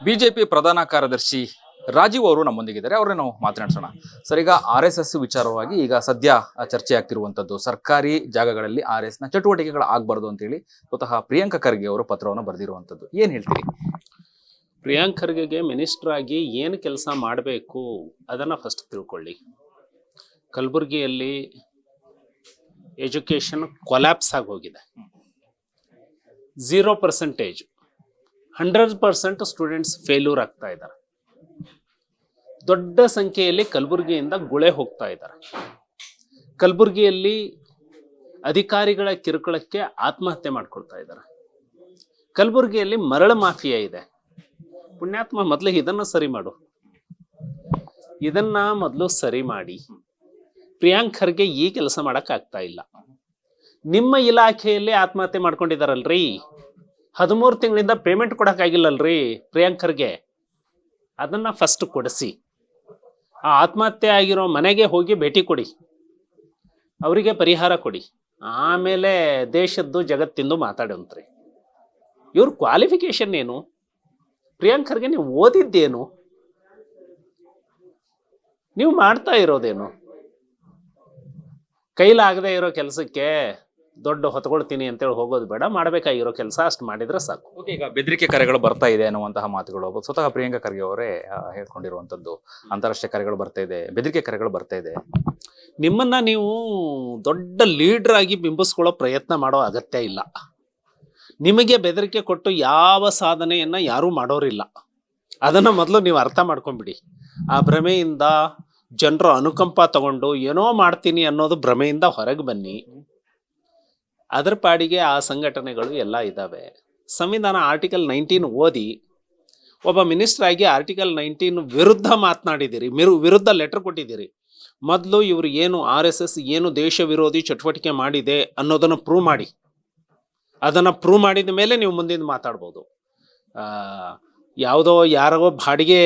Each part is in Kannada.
ಬಿಜೆಪಿ ಪ್ರಧಾನ ಕಾರ್ಯದರ್ಶಿ ರಾಜೀವ್ ಅವರು ನಮ್ಮೊಂದಿಗಿದ್ದಾರೆ. ಅವರೇ ನಾವು ಮಾತನಾಡಿಸೋಣ. ಸರ್ ಈಗ ಆರ್ ಎಸ್ ಎಸ್ ವಿಚಾರವಾಗಿ ಈಗ ಸದ್ಯ ಚರ್ಚೆ ಆಗ್ತಿರುವಂತದ್ದು ಸರ್ಕಾರಿ ಜಾಗಗಳಲ್ಲಿ ಆರ್ ಎಸ್ನ ನ ಚಟುವಟಿಕೆಗಳು ಆಗ್ಬಾರ್ದು ಅಂತೇಳಿ ಸ್ವತಃ ಪ್ರಿಯಾಂಕ ಖರ್ಗೆ ಅವರು ಪತ್ರವನ್ನು ಬರೆದಿರುವಂತದ್ದು ಏನು ಹೇಳ್ತೀರಿ? ಪ್ರಿಯಾಂಕ್ ಖರ್ಗೆಗೆ ಮಿನಿಸ್ಟರ್ ಆಗಿ ಏನು ಕೆಲಸ ಮಾಡಬೇಕು ಅದನ್ನು ಫಸ್ಟ್ ತಿಳ್ಕೊಳ್ಳಿ. ಕಲಬುರಗಿಯಲ್ಲಿ ಎಜುಕೇಷನ್ ಕೊಲ್ಯಾಪ್ಸ್ ಆಗಿ ಹೋಗಿದೆ zero percentage hundred percent students failure ಆಗ್ತಾ ಇದ್ದಾರೆ. ದೊಡ್ಡ ಸಂಖ್ಯೆಯಲ್ಲಿ ಕಲಬುರಗಿಯಿಂದ ಗುಳೆ ಹೋಗ್ತಾ ಇದ್ದಾರೆ. ಕಲಬುರಗಿಯಲ್ಲಿ ಅಧಿಕಾರಿಗಳ ಕಿರುಕುಳಕ್ಕೆ ಆತ್ಮಹತ್ಯೆ ಮಾಡ್ಕೊಳ್ತಾ ಇದ್ದಾರೆ. ಕಲಬುರಗಿಯಲ್ಲಿ ಮರಳು ಮಾಫಿಯಾ ಇದೆ. ಪುಣ್ಯಾತ್ಮ, ಮೊದಲು ಇದನ್ನ ಸರಿ ಮಾಡು. ಇದನ್ನ ಮೊದಲು ಸರಿ ಮಾಡಿ. ಪ್ರಿಯಾಂಕ್ ಖರ್ಗೆ ಈ ಕೆಲಸ ಮಾಡಕ್ ಆಗ್ತಾ ಇಲ್ಲ. ನಿಮ್ಮ ಇಲಾಖೆಯಲ್ಲಿ ಆತ್ಮಹತ್ಯೆ ಮಾಡ್ಕೊಂಡಿದಾರಲ್ರಿ ಹದಿಮೂರು ತಿಂಗಳಿಂದ ಪೇಮೆಂಟ್ ಕೊಡೋಕ್ಕಾಗಿಲ್ಲಲ್ರಿ ಪ್ರಿಯಾಂಕರ್ಗೆ. ಅದನ್ನು ಫಸ್ಟ್ ಕೊಡಿಸಿ. ಆ ಆತ್ಮಹತ್ಯೆ ಆಗಿರೋ ಮನೆಗೆ ಹೋಗಿ ಭೇಟಿ ಕೊಡಿ. ಅವರಿಗೆ ಪರಿಹಾರ ಕೊಡಿ. ಆಮೇಲೆ ದೇಶದ್ದು ಜಗತ್ತಿಂದು ಮಾತಾಡೋಂತ್ರಿ ಇವ್ರ ಕ್ವಾಲಿಫಿಕೇಶನ್ ಏನು? ಪ್ರಿಯಾಂಕರ್ಗೆ ನೀವು ಓದಿದ್ದೇನು? ನೀವು ಮಾಡ್ತಾ ಇರೋದೇನು? ಕೈಲಾಗದೆ ಇರೋ ಕೆಲಸಕ್ಕೆ ದೊಡ್ಡ ಹೊತ್ಕೊಳ್ತೀನಿ ಅಂತೇಳಿ ಹೋಗೋದು ಬೇಡ ಮಾಡಬೇಕಾಗಿರೋ ಕೆಲಸ ಅಷ್ಟು ಮಾಡಿದ್ರೆ ಸಾಕು. ಓಕೆ ಈಗ ಬೆದರಿಕೆ ಕರೆಗಳು ಬರ್ತಾ ಇದೆ ಅನ್ನುವಂತಹ ಮಾತುಗಳು ಸ್ವತಃ ಪ್ರಿಯಾಂಕಾ ಖರ್ಗೆ ಅವರೇ ಹೇಳ್ಕೊಂಡಿರುವಂಥದ್ದು ಅಂತಾರಾಷ್ಟ್ರೀಯ ಕರೆಗಳು ಬರ್ತಾ ಇದೆ ಬೆದರಿಕೆ ಕರೆಗಳು ಬರ್ತಾ ಇದೆ. ನಿಮ್ಮನ್ನ ನೀವು ದೊಡ್ಡ ಲೀಡರ್ ಆಗಿ ಬಿಂಬಿಸ್ಕೊಳ್ಳೋ ಪ್ರಯತ್ನ ಮಾಡೋ ಅಗತ್ಯ ಇಲ್ಲ. ನಿಮಗೆ ಬೆದರಿಕೆ ಕೊಟ್ಟು ಯಾವ ಸಾಧನೆಯನ್ನು ಯಾರೂ ಮಾಡೋರಿಲ್ಲ. ಅದನ್ನ ಮೊದಲು ನೀವು ಅರ್ಥ ಮಾಡ್ಕೊಂಬಿಡಿ. ಆ ಭ್ರಮೆಯಿಂದ ಜನರು ಅನುಕಂಪ ತಗೊಂಡು ಏನೋ ಮಾಡ್ತೀನಿ ಅನ್ನೋದು ಭ್ರಮೆಯಿಂದ ಹೊರಗೆ ಬನ್ನಿ. ಅದರ ಪಾಡಿಗೆ ಆ ಸಂಘಟನೆಗಳು ಎಲ್ಲ ಇದ್ದಾವೆ. ಸಂವಿಧಾನ ಆರ್ಟಿಕಲ್ ನೈನ್ಟೀನ್ ಓದಿ ಒಬ್ಬ ಮಿನಿಸ್ಟರ್ ಆಗಿ ಆರ್ಟಿಕಲ್ ನೈನ್ಟೀನ್ ವಿರುದ್ಧ ಮಾತನಾಡಿದ್ದೀರಿ, ಮಿರು, ವಿರುದ್ಧ ಲೆಟರ್ ಕೊಟ್ಟಿದ್ದೀರಿ. ಮೊದಲು ಇವರು ಏನು ಆರ್ ಎಸ್ ಎಸ್, ಏನು ದೇಶ ವಿರೋಧಿ ಚಟುವಟಿಕೆ ಮಾಡಿದೆ ಅನ್ನೋದನ್ನು ಪ್ರೂವ್ ಮಾಡಿ. ಅದನ್ನು ಪ್ರೂವ್ ಮಾಡಿದ ಮೇಲೆ ನೀವು ಮುಂದಿನ ಮಾತಾಡ್ಬೋದು. ಯಾವುದೋ ಯಾರೋ ಬಾಡಿಗೆ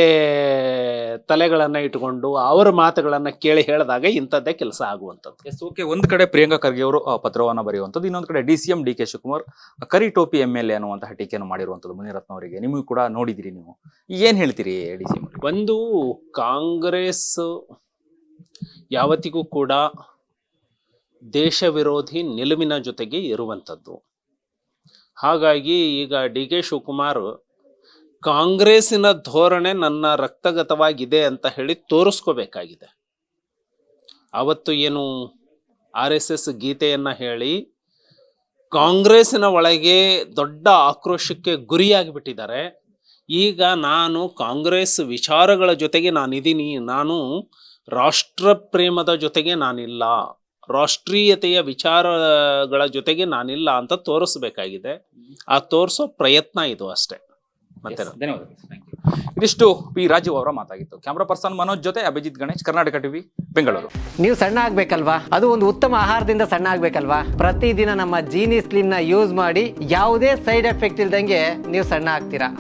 ತಲೆಗಳನ್ನು ಇಟ್ಕೊಂಡು ಅವರ ಮಾತುಗಳನ್ನು ಕೇಳಿ ಹೇಳಿದಾಗ ಇಂಥದ್ದೇ ಕೆಲಸ ಆಗುವಂಥದ್ದು. ಎಸ್ ಓಕೆ ಒಂದು ಕಡೆ ಪ್ರಿಯಾಂಕಾ ಖರ್ಗೆ ಅವರು ಪತ್ರವನ್ನು ಬರೆಯುವಂಥದ್ದು ಇನ್ನೊಂದು ಕಡೆ D C M D K Shivakumar ಕರಿ ಟೋಪಿ ಎಂ ಎಲ್ ಎ ಅನ್ನುವಂಥ ಟೀಕೆಯನ್ನು ಮಾಡಿರುವಂಥದ್ದು ಮುನಿರತ್ನ ಅವರಿಗೆ. ನಿಮಗೂ ಕೂಡ ನೋಡಿದಿರಿ ನೀವು. ಏನು ಹೇಳ್ತೀರಿ ಡಿ ಸಿ ಎಂ ಒಂದು ಕಾಂಗ್ರೆಸ್ ಯಾವತ್ತಿಗೂ ಕೂಡ ದೇಶ ವಿರೋಧಿ ನಿಲುವಿನ ಜೊತೆಗೆ ಇರುವಂಥದ್ದು. ಹಾಗಾಗಿ ಈಗ ಡಿ ಕೆ ಶಿವಕುಮಾರ್ ಕಾಂಗ್ರೆಸ್ಸಿನ ಧೋರಣೆ ನನ್ನ ರಕ್ತಗತವಾಗಿದೆ ಅಂತ ಹೇಳಿ ತೋರಿಸ್ಕೋಬೇಕಾಗಿದೆ. ಅವತ್ತು ಏನು ಆರ್ ಎಸ್ ಎಸ್ ಗೀತೆಯನ್ನು ಹೇಳಿ ಕಾಂಗ್ರೆಸ್ಸಿನ ಒಳಗೆ ದೊಡ್ಡ ಆಕ್ರೋಶಕ್ಕೆ ಗುರಿಯಾಗಿಬಿಟ್ಟಿದ್ದಾರೆ. ಈಗ ನಾನು ಕಾಂಗ್ರೆಸ್ ವಿಚಾರಗಳ ಜೊತೆಗೆ ನಾನಿದ್ದೀನಿ, ನಾನು ರಾಷ್ಟ್ರ ಪ್ರೇಮದ ಜೊತೆಗೆ ನಾನಿಲ್ಲ, ರಾಷ್ಟ್ರೀಯತೆಯ ವಿಚಾರಗಳ ಜೊತೆಗೆ ನಾನಿಲ್ಲ ಅಂತ ತೋರಿಸ್ಬೇಕಾಗಿದೆ. ಆ ತೋರಿಸೋ ಪ್ರಯತ್ನ ಇದು ಅಷ್ಟೇ. ಮತ್ತೆ ಧನ್ಯವಾದಗಳು. ಇದಿಷ್ಟು ಪಿ ರಾಜೀವ್ ಅವರ ಮಾತಾಗಿತ್ತು. ಕ್ಯಾಮ್ರಾ ಪರ್ಸನ್ ಮನೋಜ್ ಜೊತೆ ಅಭಿಜಿತ್ ಗಣೇಶ್ ಕರ್ನಾಟಕ ಟಿವಿ ಬೆಂಗಳೂರು. ನೀವು ಸಣ್ಣ ಆಗ್ಬೇಕಲ್ವಾ? ಅದು ಒಂದು ಉತ್ತಮ ಆಹಾರದಿಂದ ಸಣ್ಣ ಆಗ್ಬೇಕಲ್ವಾ? ಪ್ರತಿದಿನ ನಮ್ಮ ಜೀನಿ ಸ್ಲಿಮ್ನ ಯೂಸ್ ಮಾಡಿ ಯಾವುದೇ ಸೈಡ್ ಎಫೆಕ್ಟ್ ಇಲ್ದಂಗೆ ನೀವು ಸಣ್ಣ ಆಗ್ತೀರಾ?